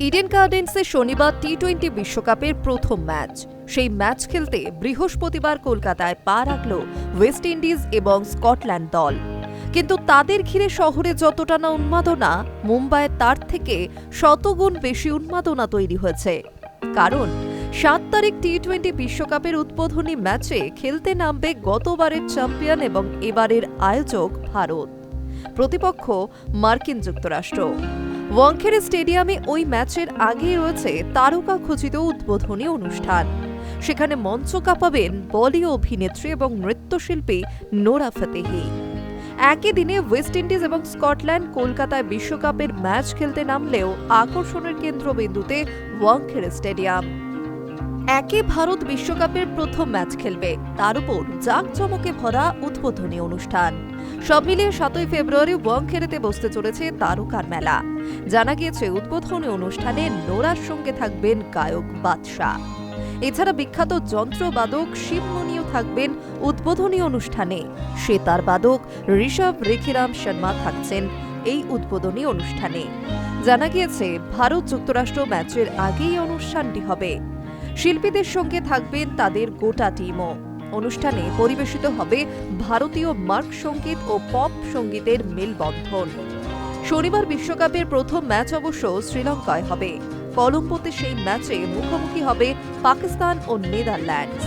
Eden গার্ডেন্সে শনিবার টি twenty বিশ্বকাপের প্রথম ম্যাচ। সেই ম্যাচ খেলতে বৃহস্পতিবার কলকাতায় পা রাখল ওয়েস্ট ইন্ডিজ এবং স্কটল্যান্ড দল। কিন্তু তাদের ঘিরে শহরে যতটা না উন্মাদনা মুম্বাইয়ে তার থেকে শতগুণ বেশি উন্মাদনা তৈরি হয়েছে। কারণ, সাত তারিখ টি টোয়েন্টি বিশ্বকাপের উদ্বোধনী ম্যাচে খেলতে নামবে গতবারের চ্যাম্পিয়ন এবং এবারের আয়োজক ভারত। প্রতিপক্ষ মার্কিন যুক্তরাষ্ট্র। ওয়াংখেড়ে স্টেডিয়ামে ওই ম্যাচের আগেই রয়েছে তারকা খচিত উদ্বোধনী অনুষ্ঠান। সেখানে মঞ্চ কাঁপাবেন বলি অভিনেত্রী এবং নৃত্যশিল্পী নোরা ফতেহি। একই দিনে ওয়েস্ট ইন্ডিজ এবং স্কটল্যান্ড কলকাতায় বিশ্বকাপের ম্যাচ খেলতে নামলেও আকর্ষণের কেন্দ্রবিন্দুতে ওয়াংখেড়ে স্টেডিয়াম। একে ভারত বিশ্বকাপের প্রথম ম্যাচ খেলবে। তার উপর জাঁকজমকে ভরা উদ্বোধনী অনুষ্ঠান। সব মিলিয়ে সাতই ফেব্রুয়ারি ওয়াংখেড়েতে বসতে চলেছে তারকার মেলা। জানা গিয়েছে, উদ্বোধনী অনুষ্ঠানে নোরার সঙ্গে থাকবেন গায়ক বাদশাহ। এছাড়া বিখ্যাত যন্ত্রবাদক শিবমণিও থাকবেন উদ্বোধনী অনুষ্ঠানে। সেতার বাদক ঋষভ রেখিরাম শর্মা থাকছেন এই উদ্বোধনী অনুষ্ঠানে। জানা গিয়েছে, ভারত যুক্তরাষ্ট্র ম্যাচের আগেই অনুষ্ঠানটি হবে। শিল্পীদের সঙ্গে থাকবেন তাদের গোটা টিমও। অনুষ্ঠানে পরিবেশিত হবে ভারতীয় মার্ক সংগীত ও পপ সঙ্গীতের মেলবন্ধন। শনিবার বিশ্বকাপের প্রথম ম্যাচ অবশ্য শ্রীলঙ্কায় হবে। কলম্বোতে সেই ম্যাচে মুখোমুখি হবে পাকিস্তান ও নেদারল্যান্ডস।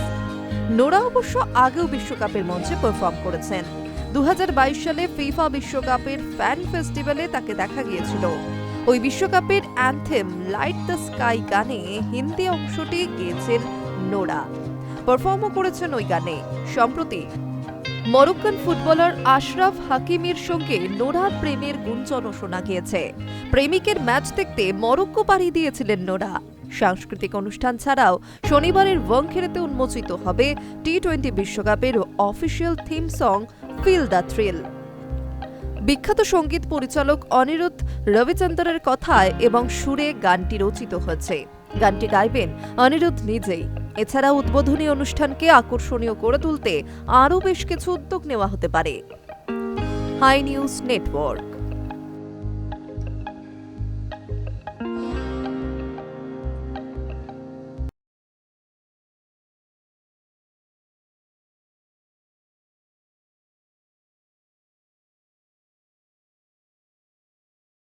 নোরা অবশ্য আগেও বিশ্বকাপের মঞ্চে পারফর্ম করেছেন। দু হাজার বাইশ সালে ফিফা বিশ্বকাপের ফ্যান ফেস্টিভ্যালে তাকে দেখা গিয়েছিল। ওই বিশ্বকাপের অ্যান্থেম লাইট দ্য স্কাই গানে হিন্দি অংশটি গেয়েছেন নোরা। পারফর্মও করেছেন ওই গানে। সম্প্রতি মরক্কান ফুটবলার আশরাফ হাকিমের সঙ্গে নোরা প্রেমের গুঞ্জনও শোনা গিয়েছে। প্রেমিকের ম্যাচ দেখতে মরক্কো পাড়ি দিয়েছিলেন নোরা। সাংস্কৃতিক অনুষ্ঠান ছাড়াও শনিবারের ওয়াংখেড়েতে উন্মোচিত হবে টি টোয়েন্টি বিশ্বকাপের official theme song feel the thrill বিখ্যাত সংগীত পরিচালক অনিরুদ্ধ রবিচন্দ্রের কথায় এবং সুরে গানটি রচিত হয়েছে। গানটি গাইবেন অনিরুদ্ধ নিজেই। এছাড়া উদ্বোধনী অনুষ্ঠানকে আকর্ষণীয় করে তুলতে আরও বেশ কিছু উদ্যোগ নেওয়া হতে পারে। Hi news network.